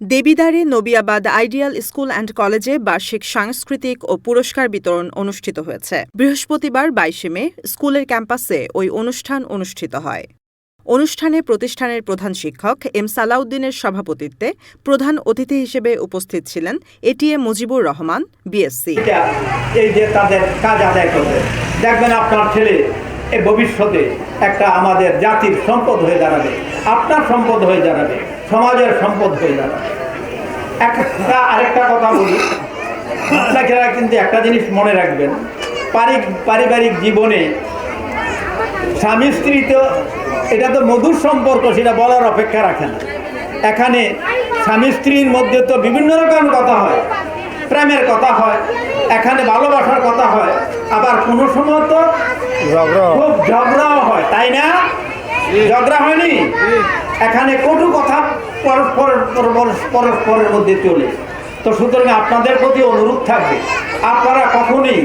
দেবিদারে নবিয়াবাদ ideal school and কলেজে বার্ষিক সাংস্কৃতিক ও পুরস্কার বিতরণ অনুষ্ঠিত হয়েছে। বৃহস্পতিবার বাইশে মে স্কুলের ক্যাম্পাসে ওই অনুষ্ঠান অনুষ্ঠিত হয়। অনুষ্ঠানে প্রতিষ্ঠানের প্রধান শিক্ষক এম সালাউদ্দিনের সভাপতিত্বে প্রধান অতিথি হিসেবে উপস্থিত ছিলেন এটিএ মুজিবুর রহমান বিএসসি তাদের কাজ আদায় করবে, দেখবেন আপনার ছেলে এ ভবিষ্যতে একটা আমাদের জাতির সম্পদ হয়ে দাঁড়াবে, আপনার সম্পদ হয়ে দাঁড়াবে, সমাজের সম্পদ হয়ে দাঁড়াবে। একটা আরেকটা কথা বলি, আপনারা কিন্তু একটা জিনিস মনে রাখবেন পারি- পারিবারিক জীবনে স্বামী, স্ত্রী তো এটা তো মধুর সম্পর্ক, সেটা বলার অপেক্ষা রাখে না। এখানে স্বামী, স্ত্রীর মধ্যে তো বিভিন্ন রকম কথা হয়, প্রেমের কথা হয়, এখানে ভালোবাসার কথা হয় আবার কোনো সময় তো খুব ঝগড়াও হয় তাই না? ঝগড়া হয়নি? এখানে কটু কথা পরস্পর পরস্পর- পরস্পরের মধ্যে চলে। তো সুতরাং আপনাদের প্রতি অনুরোধ থাকবে আপনারা কখনই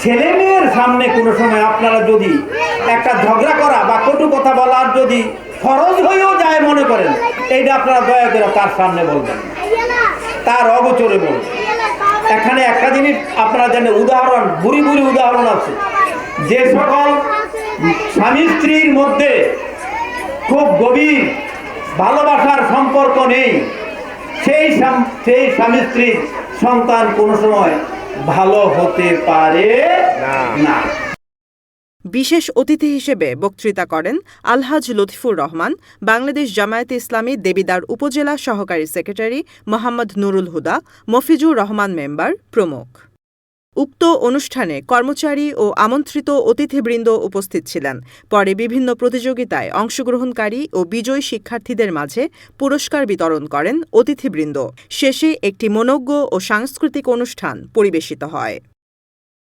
ছেলে মেয়ের সামনে কোনো সময় আপনারা যদি একটা ঝগড়া করা বা কটু কথা বলার যদি ফরজ হয়েও যায় মনে করেন এইটা আপনারা দয়া করে তার সামনে বলবেন তার অগোচরে বলবেন। এখানে একটা জিনিস আপনারা জানেন উদাহরণ বুড়ি বুড়ি উদাহরণ আছে। যে সকল স্বামী স্ত্রীর মধ্যে খুব গভীর ভালোবাসার সম্পর্ক নেই সেই সেই স্বামী স্ত্রীর সন্তান কোনো সময় ভালো হতে পারে না। বিশেষ অতিথি হিসেবে বক্তৃতা করেন আলহাজ লতিফুর রহমান, বাংলাদেশ জামায়াতে ইসলামী দেবিদার উপজেলা সহকারী সেক্রেটারি মোহাম্মদ নুরুল হুদা, মফিজুর রহমান মেম্বার, প্রমুখ। উক্ত অনুষ্ঠানে কর্মচারী ও আমন্ত্রিত অতিথিবৃন্দ উপস্থিত ছিলেন। পরে বিভিন্ন প্রতিযোগিতায় অংশগ্রহণকারী ও বিজয়ী শিক্ষার্থীদের মাঝে পুরস্কার বিতরণ করেন অতিথিবৃন্দ। শেষে একটি মনোজ্ঞ ও সাংস্কৃতিক অনুষ্ঠান পরিবেশিত হয়।